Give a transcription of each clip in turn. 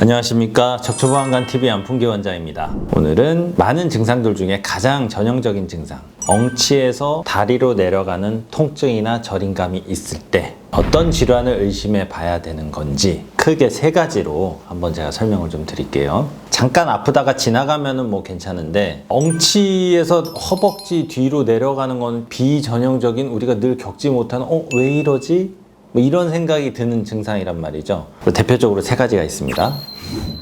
안녕하십니까. 척추보안관TV 안풍기 원장입니다. 오늘은 많은 증상들 중에 가장 전형적인 증상. 엉치에서 다리로 내려가는 통증이나 저림감이 있을 때 어떤 질환을 의심해 봐야 되는 건지 크게 세 가지로 한번 제가 설명을 좀 드릴게요. 잠깐 아프다가 지나가면은 뭐 괜찮은데 엉치에서 허벅지 뒤로 내려가는 건 비전형적인 우리가 늘 겪지 못하는 어 왜 이러지 뭐 이런 생각이 드는 증상이란 말이죠. 대표적으로 세 가지가 있습니다.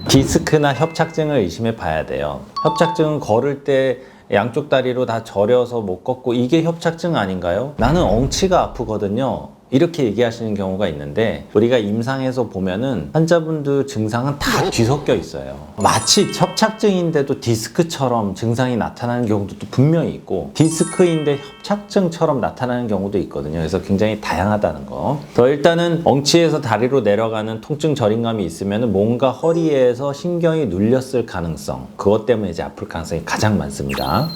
디스크나 협착증을 의심해 봐야 돼요. 협착증은 걸을 때 양쪽 다리로 다 저려서 못 걷고 이게 협착증 아닌가요? 나는 엉치가 아프거든요. 이렇게 얘기하시는 경우가 있는데 우리가 임상에서 보면은 환자분들 증상은 다 뒤섞여 있어요. 마치 협착증인데도 디스크처럼 증상이 나타나는 경우도 또 분명히 있고 디스크인데 협착증처럼 나타나는 경우도 있거든요. 그래서 굉장히 다양하다는 거. 더 일단은 엉치에서 다리로 내려가는 통증 저림감이 있으면은 뭔가 허리에서 신경이 눌렸을 가능성 그것 때문에 이제 아플 가능성이 가장 많습니다.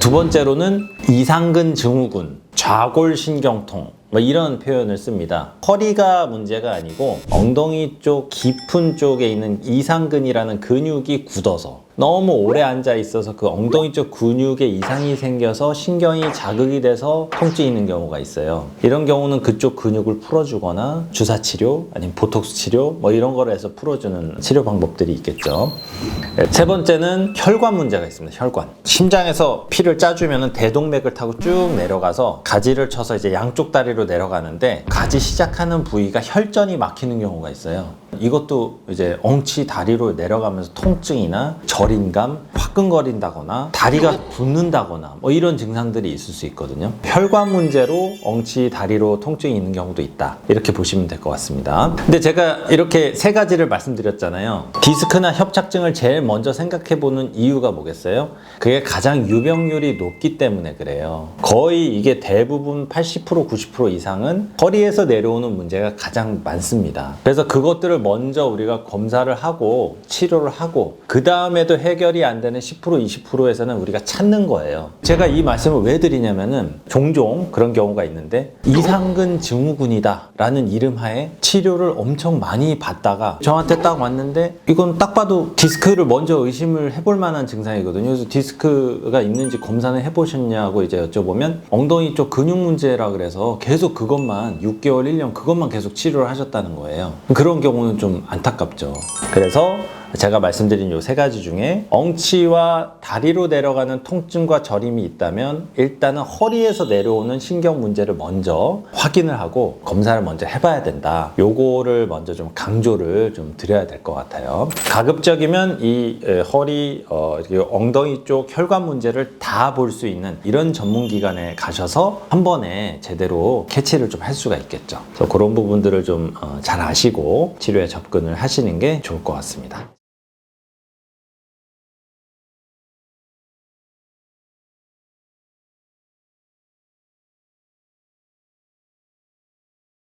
두 번째로는 이상근 증후군, 좌골신경통 뭐 이런 표현을 씁니다. 허리가 문제가 아니고 엉덩이 쪽 깊은 쪽에 있는 이상근이라는 근육이 굳어서 너무 오래 앉아 있어서 그 엉덩이 쪽 근육에 이상이 생겨서 신경이 자극이 돼서 통증이 있는 경우가 있어요. 이런 경우는 그쪽 근육을 풀어주거나 주사 치료 아니면 보톡스 치료 뭐 이런 거를 해서 풀어주는 치료 방법들이 있겠죠. 네, 세 번째는 혈관 문제가 있습니다. 혈관. 심장에서 피를 짜주면 대동맥을 타고 쭉 내려가서 가지를 쳐서 이제 양쪽 다리로 내려가는데 가지 시작하는 부위가 혈전이 막히는 경우가 있어요. 이것도 이제 엉치 다리로 내려가면서 통증이나 저림감, 화끈거린다거나 다리가 붓는다거나 뭐 이런 증상들이 있을 수 있거든요. 혈관 문제로 엉치 다리로 통증이 있는 경우도 있다. 이렇게 보시면 될 것 같습니다. 근데 제가 이렇게 세 가지를 말씀드렸잖아요. 디스크나 협착증을 제일 먼저 생각해 보는 이유가 뭐겠어요? 그게 가장 유병률이 높기 때문에 그래요. 거의 이게 대부분 80% 90% 이상은 허리에서 내려오는 문제가 가장 많습니다. 그래서 그것들을 먼저 우리가 검사를 하고 치료를 하고 그 다음에도 해결이 안 되는 10% 20%에서는 우리가 찾는 거예요. 제가 이 말씀을 왜 드리냐면은 종종 그런 경우가 있는데 이상근 증후군이다라는 이름하에 치료를 엄청 많이 받다가 저한테 딱 왔는데 이건 딱 봐도 디스크를 먼저 의심을 해볼 만한 증상이거든요. 그래서 디스크가 있는지 검사는 해보셨냐고 이제 여쭤보면 엉덩이 쪽 근육 문제라 그래서 계속 그것만 6개월, 1년 그것만 계속 치료를 하셨다는 거예요. 그런 경우는 좀 안타깝죠. 그래서 제가 말씀드린 요 세 가지 중에 엉치와 다리로 내려가는 통증과 저림이 있다면 일단은 허리에서 내려오는 신경 문제를 먼저 확인을 하고 검사를 먼저 해봐야 된다. 요거를 먼저 좀 강조를 좀 드려야 될 것 같아요. 가급적이면 이 에, 허리, 어, 이 엉덩이 쪽 혈관 문제를 다 볼 수 있는 이런 전문 기관에 가셔서 한 번에 제대로 캐치를 좀 할 수가 있겠죠. 그래서 그런 부분들을 좀 잘 아시고 치료에 접근을 하시는 게 좋을 것 같습니다.